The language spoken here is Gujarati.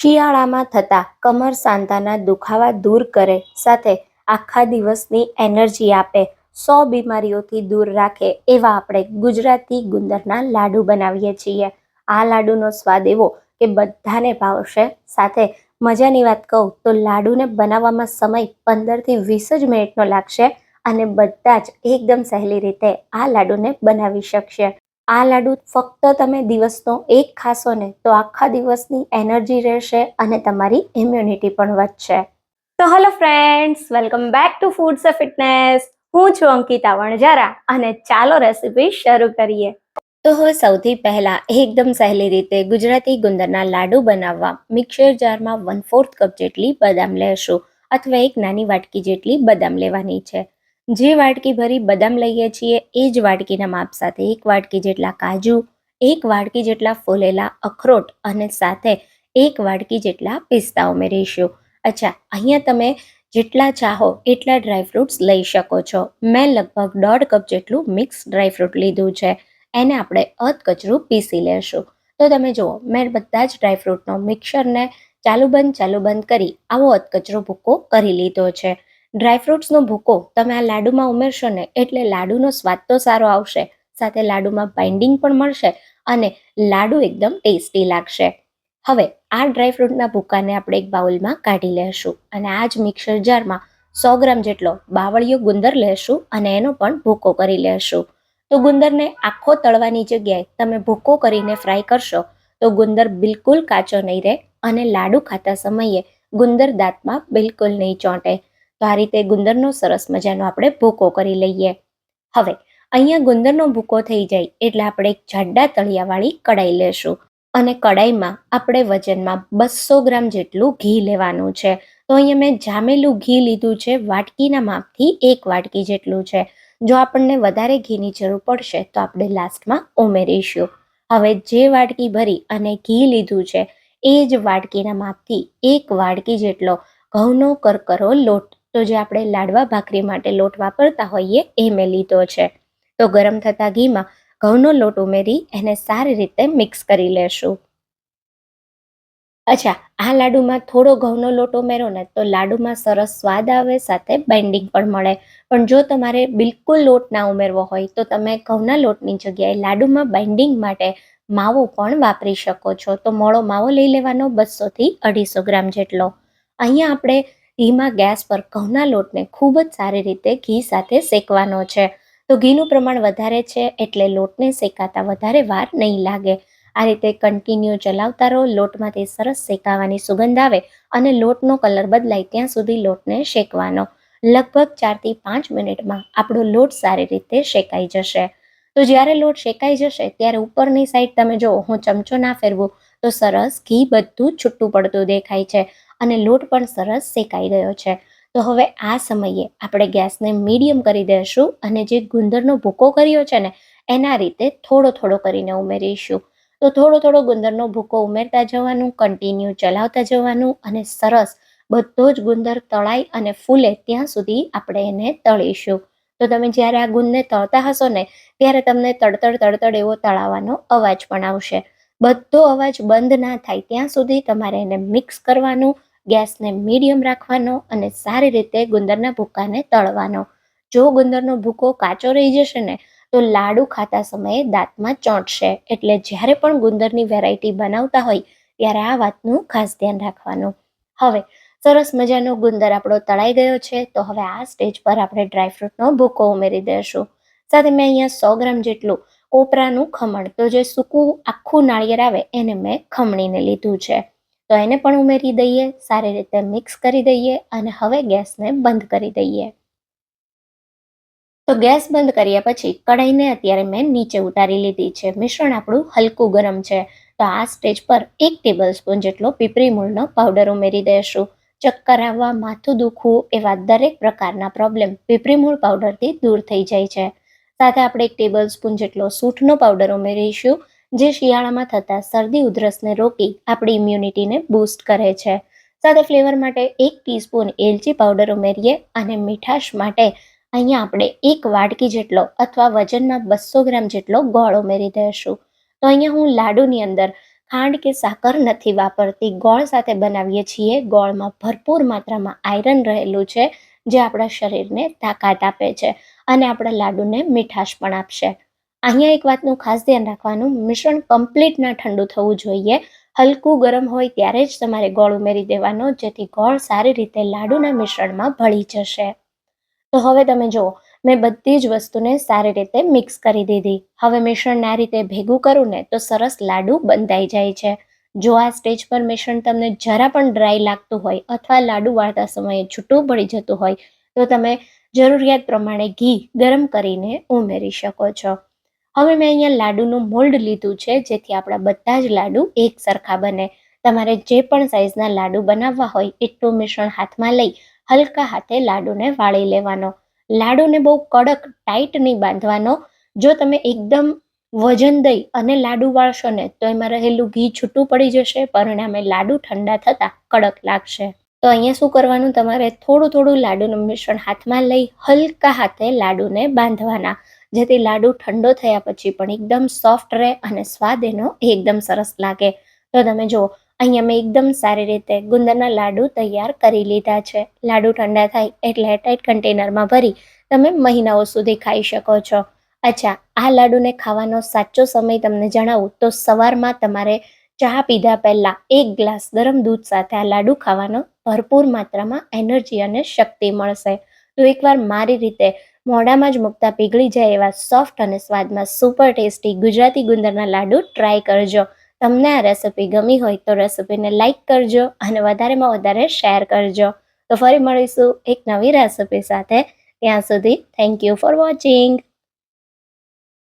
શિયાળામાં થતા કમર સાંધાના દુખાવા દૂર કરે, સાથે આખા દિવસની એનર્જી આપે, સો બીમારીઓથી દૂર રાખે એવા આપણે ગુજરાતી ગુંદરના લાડુ બનાવીએ છીએ. આ લાડુનો સ્વાદ એવો કે બધાને ભાવશે. સાથે મજાની વાત કહું તો લાડુને બનાવવામાં સમય પંદરથી વીસ જ મિનિટનો લાગશે અને બધા જ એકદમ સહેલી રીતે આ લાડુને બનાવી શકશે. આ લાડુ ફક્ત તમે દિવસનો એક ખાશો ને તો આખા દિવસની એનર્જી રહેશે અને તમારી ઇમ્યુનિટી પણ વધશે. તો hello friends welcome back to foods fitness હું છું અંકિતા વણજારા અને ચાલો રેસીપી શરૂ કરીએ. તો હવે સૌથી પહેલા એકદમ સહેલી રીતે ગુજરાતી ગુંદરના લાડુ બનાવવા મિક્સર જારમાં વન ફોર્થ કપ જેટલી બદામ લેશું અથવા એક નાની વાટકી જેટલી બદામ લેવાની છે. જે વાટકી ભરી બદામ લઈએ છીએ, એ જ વાટકીના માપ સાથે એક વાટકી જેટલા કાજુ, એક વાટકી જેટલા ફોલેલા અખરોટ અને સાથે એક વાટકી જેટલા પિસ્તા ઉમેરીશું. અચ્છા, અહીંયા તમે જેટલા ચાહો એટલા ડ્રાયફ્રૂટ્સ લઈ શકો છો. મેં લગભગ દોઢ કપ જેટલું મિક્સ ડ્રાયફ્રૂટ લીધું છે. એને આપણે અધકચરું પીસી લેશું. તો તમે જુઓ, મેં બધા જ ડ્રાયફ્રૂટનો મિક્સરને ચાલુ બંધ ચાલુ બંધ કરી આવો અધકચરો ભૂકો કરી લીધો છે. ડ્રાયફ્રૂટ્સનો ભૂકો તમે આ લાડુમાં ઉમેરશો ને એટલે લાડુનો સ્વાદ તો સારો આવશે. સાથે લાડુમાં બાઇન્ડિંગ પણ મળશે અને લાડુ એકદમ ટેસ્ટી લાગશે. હવે આ ડ્રાયફ્રૂટના ભૂકાને આપણે એક બાઉલમાં કાઢી લેશું અને આ જ મિક્સર જારમાં સો ગ્રામ જેટલો બાવળિયો ગુંદર લેશું અને એનો પણ ભૂકો કરી લેશું. તો ગુંદરને આખો તળવાની જગ્યાએ તમે ભૂકો કરીને ફ્રાય કરશો તો ગુંદર બિલકુલ કાચો નહીં રહે અને લાડુ ખાતા સમયે ગુંદર દાંતમાં બિલકુલ નહીં ચોંટે. તો આ રીતે ગુંદરનો સરસ મજાનો આપણે ભૂકો કરી લઈએ. હવે, અહીંયા ગુંદરનો ભૂકો થઈ જાય એટલે આપણે એક જાડા તળિયાવાળી કડાઈ લેશું. અને કડાઈમાં આપણે વજનમાં બસો ગ્રામ જેટલું ઘી લેવાનું છે. તો અહીંયા મેં જામેલું ઘી લીધું છે, વાટકીના માપથી એક વાટકી જેટલું છે. જો આપણને વધારે ઘીની જરૂર પડશે તો આપણે લાસ્ટમાં ઉમેરીશું. હવે જે વાટકી ભરી અને ઘી લીધું છે, એ જ વાટકીના માપથી એક વાટકી જેટલો ઘઉંનો કરકરો લોટ તો જે આપણે લાડવા ભાખરી માટે લોટ વાપરતા હોઈએ, એ મેં લીધો છે. તો ગરમ થતા ઘીમાં ઘઉંનો લોટ ઉમેરી એને સારી રીતે મિક્સ કરી લેશું. અચ્છા, આ લાડુમાં થોડો ઘઉંનો લોટ ઉમેરો ને તો લાડુમાં સરસ સ્વાદ આવે, સાથે બાઇન્ડિંગ પણ મળે. પણ જો તમારે બિલકુલ લોટ ના ઉમેરવો હોય, તો તમે ઘઉંના લોટની જગ્યાએ લાડુમાં બાઇન્ડિંગ માટે માવો પણ વાપરી શકો છો. તો મોળો માવો લઈ લેવાનો બસોથી અઢીસો ગ્રામ જેટલો. અહીંયા આપણે ધીમા ગેસ પર ઘઉંના લોટને ખૂબ જ સારી રીતે ઘી સાથે શેકવાનો છે. તો ઘીનું પ્રમાણ વધારે છે એટલે લોટને શેકાતા વધારે વાર નહીં લાગે. આ રીતે કન્ટિન્યુ ચલાવતા રહો, લોટમાંથી સરસ શેકાવાની સુગંધ આવે અને લોટનો કલર બદલાય ત્યાં સુધી લોટને શેકવાનો. લગભગ ચારથી પાંચ મિનિટમાં આપણો લોટ સારી રીતે શેકાઈ જશે. તો જ્યારે લોટ શેકાઈ જશે ત્યારે ઉપરની સાઈડ તમે જો હું ચમચો ના ફેરવું તો સરસ ઘી બધું છૂટું પડતું દેખાય છે. અને લોટ પણ સરસ શેકાઈ ગયો છે. તો હવે આ સમયે આપણે ગેસને મીડિયમ કરી દઈશું અને જે ગુંદરનો ભૂકો કર્યો છે ને, એના રીતે થોડો થોડો કરીને ઉમેરીશું. તો થોડો થોડો ગુંદરનો ભૂકો ઉમેરતા જવાનું કન્ટિન્યુ ચલાવતા જવાનું અને સરસ બધો જ ગુંદર તળાય અને ફૂલે ત્યાં સુધી આપણે એને તળીશું. તો તમે જ્યારે આ ગુંદને તળતા હશો ને, ત્યારે તમને તડતડ તડતડ એવો તળાવવાનો અવાજ પણ આવશે. બધો અવાજ બંધ ના થાય ત્યાં સુધી તમારે એને મિક્સ કરવાનું ગેસને મીડિયમ રાખવાનો અને સારી રીતે ગુંદરના ભૂકાને તળવાનો. જો ગુંદરનો ભૂકો કાચો રહી જશે ને, તો લાડુ ખાતા સમયે દાંતમાં ચોંટશે. એટલે જ્યારે પણ ગુંદરની વેરાયટી બનાવતા હોય, ત્યારે આ વાતનું ખાસ ધ્યાન રાખવાનું. હવે, સરસ મજાનો ગુંદર આપણો તળાઈ ગયો છે, તો હવે આ સ્ટેજ પર આપણે ડ્રાયફ્રૂટનો ભૂકો ઉમેરી દઈશું. સાથે મેં અહીંયા સો ગ્રામ જેટલું કોપરાનું ખમણ, તો જે સૂકું આખું નાળિયેર આવે, એને મેં ખમણીને લીધું છે. તો એને પણ ઉમેરી દઈએ, સારી રીતે મિક્સ કરી દઈએ અને હવે ગેસને બંધ કરી દઈએ. તો ગેસ બંધ કર્યા પછી કઢાઈને અત્યારે મેં નીચે ઉતારી લીધી છે. મિશ્રણ આપણું હલકું ગરમ છે. તો આ સ્ટેજ પર એક ટેબલ સ્પૂન જેટલો પીપરી મૂળનો પાવડર ઉમેરી દઈશું. ચક્કર આવવા, માથું દુખવું એવા દરેક પ્રકારના પ્રોબ્લેમ પીપરી મૂળ પાવડરથી દૂર થઈ જાય છે. સાથે આપણે એક ટેબલ સ્પૂન જેટલો સૂંઠનો પાવડર ઉમેરીશું. જે શિયાળામાં થતા શરદી ઉધરસને રોકી આપણી ઇમ્યુનિટીને બૂસ્ટ કરે છે. સાથે ફ્લેવર માટે એક ટીસ્પૂન એલચી પાવડર ઉમેરીએ અને મીઠાશ માટે અહીંયા આપણે એક વાટકી જેટલો અથવા વજનમાં બસો ગ્રામ જેટલો ગોળ ઉમેરી દઈશું. તો અહીંયા હું લાડુની અંદર ખાંડ કે સાકર નથી વાપરતી. ગોળ સાથે બનાવીએ છીએ. ગોળમાં ભરપૂર માત્રામાં આયરન રહેલું છે, જે આપણા શરીરને તાકાત આપે છે અને આપણા લાડુને મીઠાશ પણ આપશે. અહીંયા એક વાતનું ખાસ ધ્યાન રાખવાનું, મિશ્રણ કમ્પ્લીટ ના ઠંડુ થવું જોઈએ. હલકું ગરમ હોય ત્યારે જ તમારે ગોળ ઉમેરી દેવાનો, જેથી ગોળ સારી રીતે લાડુના મિશ્રણમાં ભળી જશે. તો હવે તમે જુઓ, મેં બધી જ વસ્તુને સારી રીતે મિક્સ કરી દીધી. હવે મિશ્રણને આ રીતે ભેગું કરું ને તો સરસ લાડુ બંધાઈ જાય છે. જો આ સ્ટેજ પર મિશ્રણ તમને જરા પણ ડ્રાય લાગતું હોય અથવા લાડુ વાળતા સમયે છૂટું પડી જતું હોય, તો તમે જરૂરિયાત પ્રમાણે ઘી ગરમ કરીને ઉમેરી શકો છો. હવે મેં અહીંયા લાડુનું મોલ્ડ લીધું છે, જેથી આપણા બધા જ લાડુ એક સરખા બને. તમારે જે પણ સાઈઝના લાડુ બનાવવા હોય, એટલું મિશ્રણ હાથમાં લઈ હલકા હાથે લાડુને વાળી લેવાનો. લાડુને બહુ કડક ટાઈટ નહીં બાંધવાનો. જો તમે એકદમ વજન દઈ અને લાડુ વાળશો ને, તો એમાં રહેલું ઘી છૂટું પડી જશે, પરિણામે લાડુ ઠંડા થતાં કડક લાગશે. તો અહીંયા શું કરવાનું? તમારે થોડું થોડું લાડુનું મિશ્રણ હાથમાં લઈ હલકા હાથે લાડુને બાંધવાના. જેથી લાડુ ઠંડો થયા પછી પણ એકદમ સોફ્ટ રહે અને સ્વાદ એનો એકદમ સરસ લાગે. તો તમે જુઓ, અહીંયા મેં એકદમ સારી રીતે ગુંદરના લાડુ તૈયાર કરી લીધા છે. લાડુ ઠંડા થાય એટલે ટાઈટ કન્ટેનરમાં ભરી તમે મહિનાઓ સુધી ખાઈ શકો છો. અચ્છા, આ લાડુને ખાવાનો સાચો સમય તમને જણાવું તો સવારમાં તમારે ચા પીધા પહેલાં એક ગ્લાસ ગરમ દૂધ સાથે આ લાડુ ખાવાનો ભરપૂર માત્રામાં એનર્જી અને શક્તિ મળશે. તો એકવાર મારી રીતે મોઢામાં જ મૂકતા પીગળી જાય એવા સોફ્ટ અને સ્વાદમાં સુપર ટેસ્ટી ગુજરાતી ગુંદરના લાડુ ટ્રાય કરજો. તમને આ રેસિપી ગમી હોય તો રેસિપીને લાઇક કરજો અને વધારેમાં વધારે શેર કરજો. તો ફરી મળીશું એક નવી રેસિપી સાથે. ત્યાં સુધી થેન્ક યુ ફોર વોચિંગ